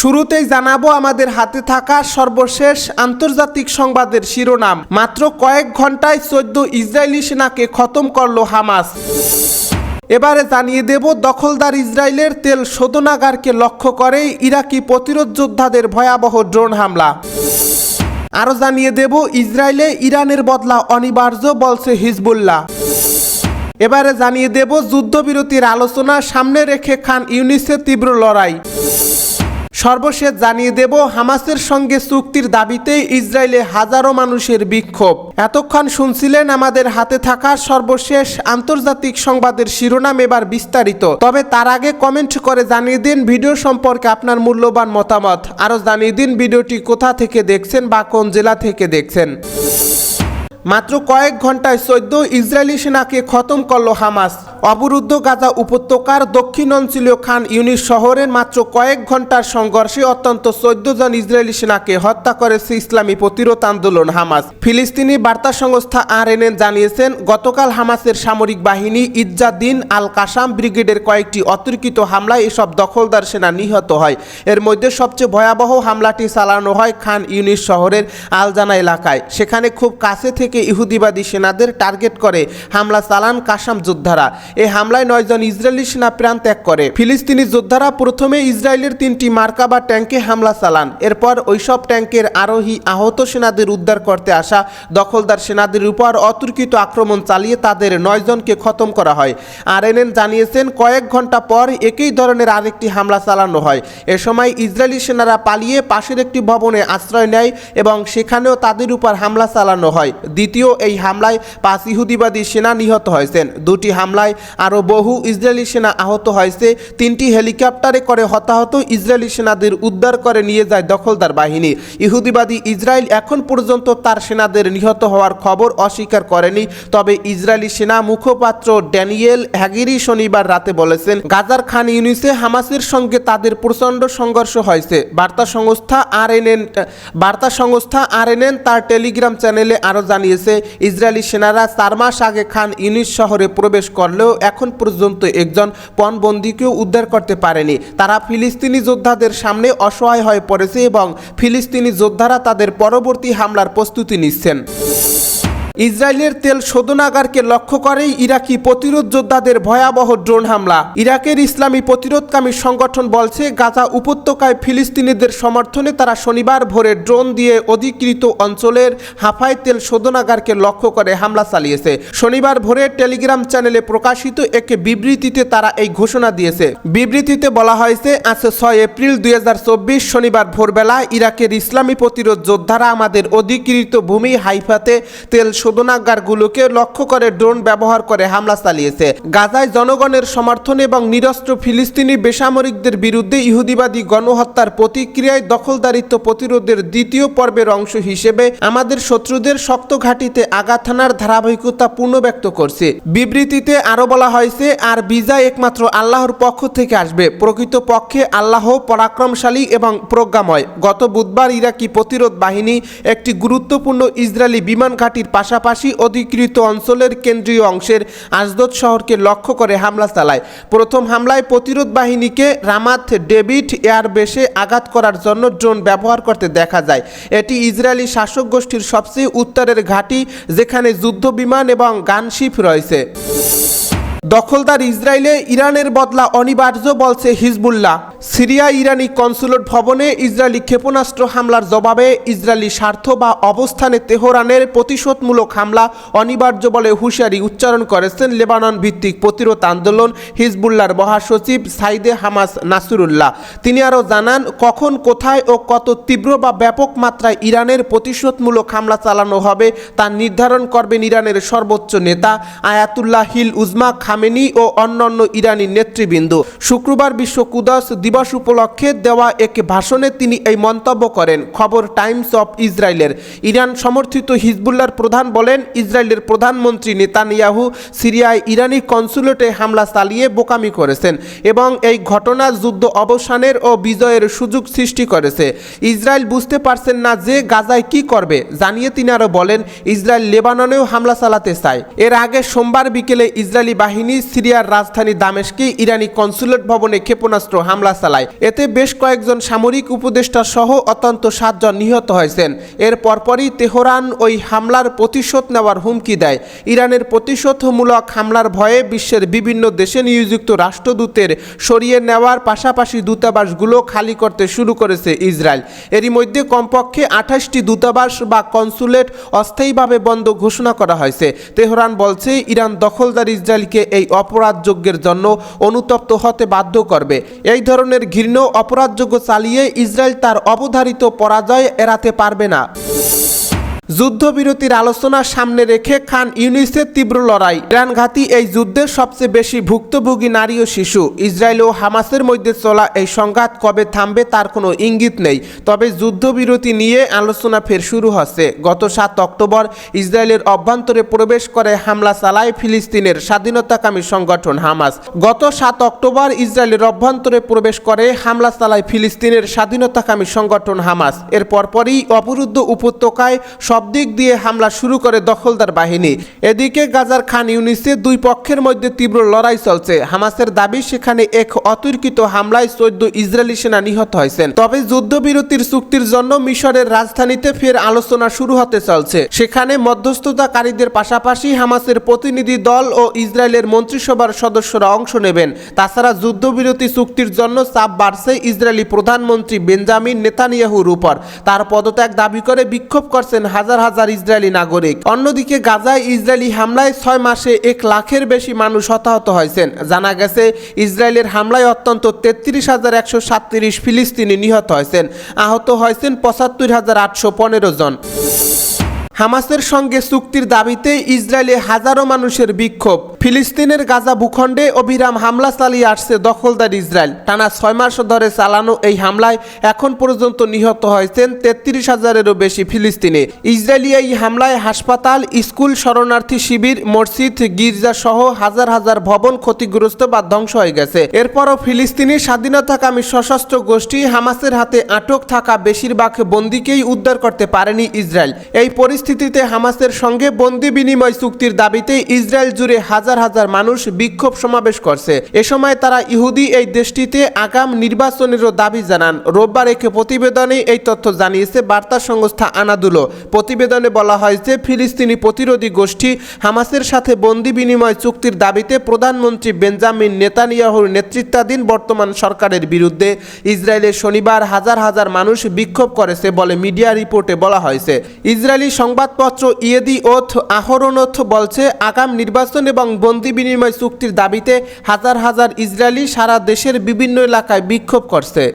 শুরুতেই জানাব আমাদের হাতে থাকা সর্বশেষ আন্তর্জাতিক সংবাদের শিরোনাম। মাত্র কয়েক ঘন্টায় চোদ্দ ইসরায়েলি সেনাকে খতম করল হামাস। এবারে জানিয়ে দেব, দখলদার ইসরায়েলের তেল শোধনাগারকে লক্ষ্য করে ইরাকি প্রতিরোধ যোদ্ধাদের ভয়াবহ ড্রোন হামলা। আরও জানিয়ে দেব, ইসরায়েলে ইরানের বদলা অনিবার্য বলছে হিজবুল্লাহ। এবারে জানিয়ে দেব, যুদ্ধবিরতির আলোচনা সামনে রেখে খান ইউনিসের তীব্র লড়াই। সর্বশেষ জানিয়ে দেব, হামাসের সঙ্গে চুক্তির দাবিতে ইসরায়েলে হাজারো মানুষের বিক্ষোভ। এতক্ষণ শুনছিলেন আমাদের হাতে থাকা সর্বশেষ আন্তর্জাতিক সংবাদের শিরোনাম এবার বিস্তারিত। তবে তার আগে কমেন্ট করে জানিয়ে দিন ভিডিও সম্পর্কে আপনার মূল্যবান মতামত। আরও জানিয়ে দিন ভিডিওটি কোথা থেকে দেখছেন বা কোন জেলা থেকে দেখছেন। মাত্র কয়েক ঘন্টায় চোদ্দ ইসরায়েলি সেনাকে খতম করল হামাস। অবরুদ্ধ গাজা উপত্যকার দক্ষিণ অঞ্চলীয় খান ইউনিস শহরের মাত্র কয়েক ঘণ্টার সংঘর্ষে অত্যন্ত চোদ্দ জন ইসরায়েলি সেনাকে হত্যা করেছে ইসলামী প্রতিরোধ আন্দোলন হামাস। ফিলিস্তিনি বার্তা সংস্থা আর জানিয়েছেন, গতকাল হামাসের সামরিক বাহিনী ইজ্জাদ্দিন আল কাসাম ব্রিগেডের কয়েকটি অতর্কিত হামলায় এসব দখলদার সেনা নিহত হয়। এর মধ্যে সবচেয়ে ভয়াবহ হামলাটি চালানো হয় খান ইউনিস শহরের আলজানা এলাকায়। সেখানে খুব কাছে থেকে ইহুদিবাদী সেনাদের টার্গেট করে হামলা চালান কাসাম যোদ্ধারা। এই হামলায় নয়জন ইসরায়েলি সেনা প্রাণ ত্যাগ করে। ফিলিস্তিনি যোদ্ধারা প্রথমে ইসরায়েলের তিনটি মার্কাবা ট্যাঙ্কে হামলা চালান। এরপর ওইসব ট্যাঙ্কের আরোহী আহত সেনাদের উদ্ধার করতে আসা দখলদার সেনাদের উপর অতর্কিত আক্রমণ চালিয়ে তাদের নয়জনকে খতম করা হয়। আর জানিয়েছেন, কয়েক ঘণ্টা পর একই ধরনের আরেকটি হামলা চালানো হয়। এ সময় ইসরায়েলি সেনারা পালিয়ে পাশের একটি ভবনে আশ্রয় নেয় এবং সেখানেও তাদের উপর হামলা চালানো হয়। দ্বিতীয় এই হামলায় পাঁচ ইহুদিবাদী সেনা নিহত হয়েছেন। দুটি হামলায় আরও বহু ইসরায়েলি সেনা আহত হয়েছে। তিনটি হেলিকপ্টারে করে হতাহত ইসরায়েলি সেনাদের উদ্ধার করে নিয়ে যায় দখলদার বাহিনী। ইহুদিবাদী ইসরায়েল এখন পর্যন্ত তার সেনাদের নিহত হওয়ার খবর অস্বীকার করেনি। তবে ইসরায়েলি সেনা মুখপাত্র ড্যানিয়েল হ্যাগিরি শনিবার রাতে বলেছেন, গাজার খান ইউনিসে হামাসের সঙ্গে তাদের প্রচণ্ড সংঘর্ষ হয়েছে। বার্তা সংস্থা আর বার্তা সংস্থা আর তার টেলিগ্রাম চ্যানেলে আরও জানিয়েছে ইসরায়েলি সেনারা চার মাস আগে খান ইউনিস শহরে প্রবেশ করলেও এখন পর্যন্ত একজন পণবন্দীকেও উদ্ধার করতে পারেনি। তারা ফিলিস্তিনি যোদ্ধাদের সামনে অসহায় হয়ে পড়েছে এবং ফিলিস্তিনি যোদ্ধারা তাদের পরবর্তী হামলার প্রস্তুতি নিচ্ছেন। ইসরায়েলের তেল শোধনাগারকে লক্ষ্য করেই ইরাকি প্রতিরোধ যোদ্ধাদের ভয়াবহ ড্রোন হামলা। ইরাকের ইসলামী প্রতিরোধকামী সংগঠন বলছে, গাজা উপত্যকায় ফিলিস্তিনিদের সমর্থনে তারা শনিবার ভোরে ড্রোন দিয়ে অধিকৃত অঞ্চলের হাফাই তেল শোধনাগারকে লক্ষ্য করে হামলা চালিয়েছে। শনিবার ভোরে টেলিগ্রাম চ্যানেলে প্রকাশিত এক বিবৃতিতে তারা এই ঘোষণা দিয়েছে। বিবৃতিতে বলা হয়েছে, আজ ছয় এপ্রিল দুই হাজার চব্বিশ শনিবার ভোরবেলা ইরাকের ইসলামী প্রতিরোধ যোদ্ধারা আমাদের অধিকৃত ভূমি হাইফাতে তেল শোধনাগারগুলোকে লক্ষ্য করে ড্রোন ব্যবহার করে হামলা চালিয়েছে। গাজায় জনগণের সমর্থন এবং নিরস্ত্র ফিলিস্তিনি বেসামরিকদের বিরুদ্ধে ইহুদিবাদী গণহত্যার প্রতিক্রিয়ায় দখলদারিত্ব প্রতিরোধের দ্বিতীয় পর্বের অংশ হিসেবে আমাদের শত্রুদের শক্ত ঘাঁটিতে আঘাত ধারাবাহিকতা পূর্ণ ব্যক্ত করছে। বিবৃতিতে আরও বলা হয়েছে, আর বিজয় একমাত্র আল্লাহর পক্ষ থেকে আসবে। প্রকৃত পক্ষে আল্লাহ পরাক্রমশালী এবং প্রজ্ঞাময়। গত বুধবার ইরাকি প্রতিরোধ বাহিনী একটি গুরুত্বপূর্ণ ইসরায়েলি বিমান ঘাঁটির পাশাপাশি অধিকৃত অঞ্চলের কেন্দ্রীয় অংশের আজদত শহরকে লক্ষ্য করে হামলা চালায়। প্রথম হামলায় প্রতিরোধ বাহিনীকে রামাত ডেভিড এয়ারবেসে আঘাত করার জন্য ড্রোন ব্যবহার করতে দেখা যায়। এটি ইসরায়েলি শাসক গোষ্ঠীর সবচেয়ে উত্তরের ঘাঁটি, যেখানে যুদ্ধ বিমান এবং গানশিপ রয়েছে। দখলদার ইসরায়েলে ইরানের বদলা অনিবার্য বলছে হিজবুল্লাহ। সিরিয়া ইরানি কনসুলেট ভবনে ইসরায়েলি ক্ষেপণাস্ত্র হামলার জবাবে ইসরায়েলি স্বার্থ বা অবস্থানে তেহরানের প্রতিশোধমূলক হামলা অনিবার্য বলে হুঁশিয়ারি উচ্চারণ করেছেন লেবানন ভিত্তিক প্রতিরোধ আন্দোলন হিজবুল্লার মহাসচিব সাইদে হামাস নাসিরুল্লাহ। তিনি আরও জানান, কখন, কোথায় ও কত তীব্র বা ব্যাপক মাত্রায় ইরানের প্রতিশোধমূলক হামলা চালানো হবে তা নির্ধারণ করবেন ইরানের সর্বোচ্চ নেতা আয়াতুল্লাহ হিল উজমা খামেনি ও অন্যান্য ইরানি নেতৃবৃন্দ। শুক্রবার বিশ্ব কুদাস দিবস উপলক্ষে দেওয়া এক ভাষণে তিনি এই মন্তব্য করেন। খবর টাইমস অফ ইসরায়েলের। ইরান সমর্থিত হিজবুল্লার প্রধান বলেন, ইসরায়েলের প্রধানমন্ত্রী নেতানিয়াহু সিরিয়ায় ইরানি কনসুলেটে হামলা চালিয়ে বোকামি করেছেন এবং এই ঘটনা যুদ্ধ অবসানের ও বিজয়ের সুযোগ সৃষ্টি করেছে। ইসরায়েল বুঝতে পারছেন না যে গাজায় কি করবে। জানিয়ে তিনি আরও বলেন, ইসরায়েল লেবাননেও হামলা চালাতে চায়। এর আগে সোমবার বিকেলে ইসরায়েলি বাহিনী বাহিনী সিরিয়ার রাজধানী দামেশকে ইরানি কনসুলেট ভবনে ক্ষেপণাস্ত্র হামলা চালায়। এতে বেশ কয়েকজন সামরিক উপদেষ্টা সহ অত্যন্ত সাতজন নিহত হয়েছেন। এর পরপরই তেহরান ওই হামলার প্রতিশোধ নেওয়ার হুমকি দেয়। ইরানের প্রতিশোধমূলক হামলার ভয়ে বিশ্বের বিভিন্ন দেশে নিয়োজিত রাষ্ট্রদূতের সরিয়ে নেওয়ার পাশাপাশি দূতাবাসগুলো খালি করতে শুরু করেছে ইসরায়েল। এরই মধ্যে কমপক্ষে আঠাশটি দূতাবাস বা কনসুলেট অস্থায়ীভাবে বন্ধ ঘোষণা করা হয়েছে। তেহরান বলছে, ইরান দখলদার ইসরায়েলকে এই অপরাধযোগ্যের জন্য অনুতপ্ত হতে বাধ্য করবে। এই ধরনের ঘৃণ্য অপরাধযোগ্য চালিয়ে ইসরায়েল তার অবধারিত পরাজয় এড়াতে পারবে না। যুদ্ধবিরতির আলোচনা সামনে রেখে খান ইউনিসের তীব্র লড়াই। ইরানঘাতী এই যুদ্ধের সবচেয়ে বেশি ভুক্তভোগী নারী ও শিশু। ইসরায়েল ও হামাসের মধ্যে চলা এই সংঘাত কবে থামবে তার কোনো ইঙ্গিত নেই। তবে যুদ্ধবিরতি নিয়ে আলোচনা ফের শুরু হচ্ছে। গত সাত অক্টোবর ইসরায়েলের অভ্যন্তরে প্রবেশ করে হামলা চালায় ফিলিস্তিনের স্বাধীনতাকামী সংগঠন হামাস। গত সাত অক্টোবর ইসরায়েলের অভ্যন্তরে প্রবেশ করে হামলা চালায় ফিলিস্তিনের স্বাধীনতাকামী সংগঠন হামাস। এর পরপরই অবরুদ্ধ উপত্যকায় দিক দিয়ে হামলা শুরু করে দখলদার বাহিনী। এদিকে গাজার খান ইউনিসে দুই পক্ষের মধ্যে তীব্র লড়াই চলছে। হামাসের দাবি, সেখানে এক অতর্কিত হামলায় চোদ্দ ইসরায়েলি সেনা নিহত হয়েছেন। তবে যুদ্ধবিরতির চুক্তির জন্য মিশরের রাজধানীতে ফের আলোচনা শুরু হতে চলছে। সেখানে মধ্যস্থতাকারীদের পাশাপাশি হামাসের প্রতিনিধি দল ও ইসরায়েলের মন্ত্রিসভার সদস্যরা অংশ নেবেন। তাছাড়া যুদ্ধবিরতি চুক্তির জন্য চাপ বাড়ছে ইসরায়েলি প্রধানমন্ত্রী বেঞ্জামিন নেতানিয়াহুর উপর। তার পদত্যাগ দাবি করে বিক্ষোভ করছেন হাজার হাজার হাজার ইসরায়েলি নাগরিক। অন্যদিকে গাজায় ইসরায়েলি হামলায় ছয় মাসে এক লাখের বেশি মানুষ হতাহত হয়েছেন। জানা গেছে, ইসরায়েলের হামলায় অত্যন্ত তেত্রিশ হাজার একশো সাতত্রিশ ফিলিস্তিনি নিহত হয়েছেন। আহত হয়েছেন পঁচাত্তর হাজার আটশো পনেরো জন। হামাসের সঙ্গে চুক্তির দাবিতে ইসরায়েলে হাজারো মানুষের বিক্ষোভ। ফিলিস্তিনের গাজা ভূখণ্ডে অবিরাম হামলা চালিয়ে আসছে দখলদার ইসরায়েল। টানা ছয় মাস ধরে চালানো এই হামলায় এখন পর্যন্ত নিহত হয়েছেন তেত্রিশ হাজারেরও বেশি ফিলিস্তিনে। ইসরায়েলি এই হামলায় হাসপাতাল, স্কুল, শরণার্থী শিবির, মসজিদ গির্জা সহ হাজার হাজার ভবন ক্ষতিগ্রস্ত বা ধ্বংস হয়ে গেছে। এরপরও ফিলিস্তিনি স্বাধীনতাকামী সশস্ত্র গোষ্ঠী হামাসের হাতে আটক থাকা বেশিরভাগ বন্দীকেই উদ্ধার করতে পারেনি ইসরায়েল। এই পরিস্থিতিতে হামাসের সঙ্গে বন্দি বিনিময় চুক্তির দাবিতে ইসরায়েল জুড়ে হাজার হাজার মানুষ বিক্ষোভ সমাবেশ করছে। এ সময় তারা ইহুদি এই দেশটিতে আগাম নির্বাচনেরও দাবি জানান। রোববার এক প্রতিবেদনে এই তথ্য জানিয়েছে বার্তা সংস্থা আনাদুলো। প্রতিবেদনে বলা হয়েছে ফিলিস্তিনি প্রতিরোধী গোষ্ঠী হামাসের সাথে বন্দি বিনিময় চুক্তির দাবিতে প্রধানমন্ত্রী বেঞ্জামিন নেতানিয়াহুর নেতৃত্বাধীন বর্তমান সরকারের বিরুদ্ধে ইসরায়েলের শনিবার হাজার হাজার মানুষ বিক্ষোভ করেছে বলে মিডিয়া রিপোর্টে বলা হয়েছে। ইসরায়েলি সংবাদপত্র ইয়েদি ওথ আহরণথ বলছে, আগাম নির্বাচন এবং বন্দি বিনিময় চুক্তির দাবিতে হাজার হাজার ইসরায়েলি সারা দেশের বিভিন্ন এলাকায় বিক্ষোভ করছে।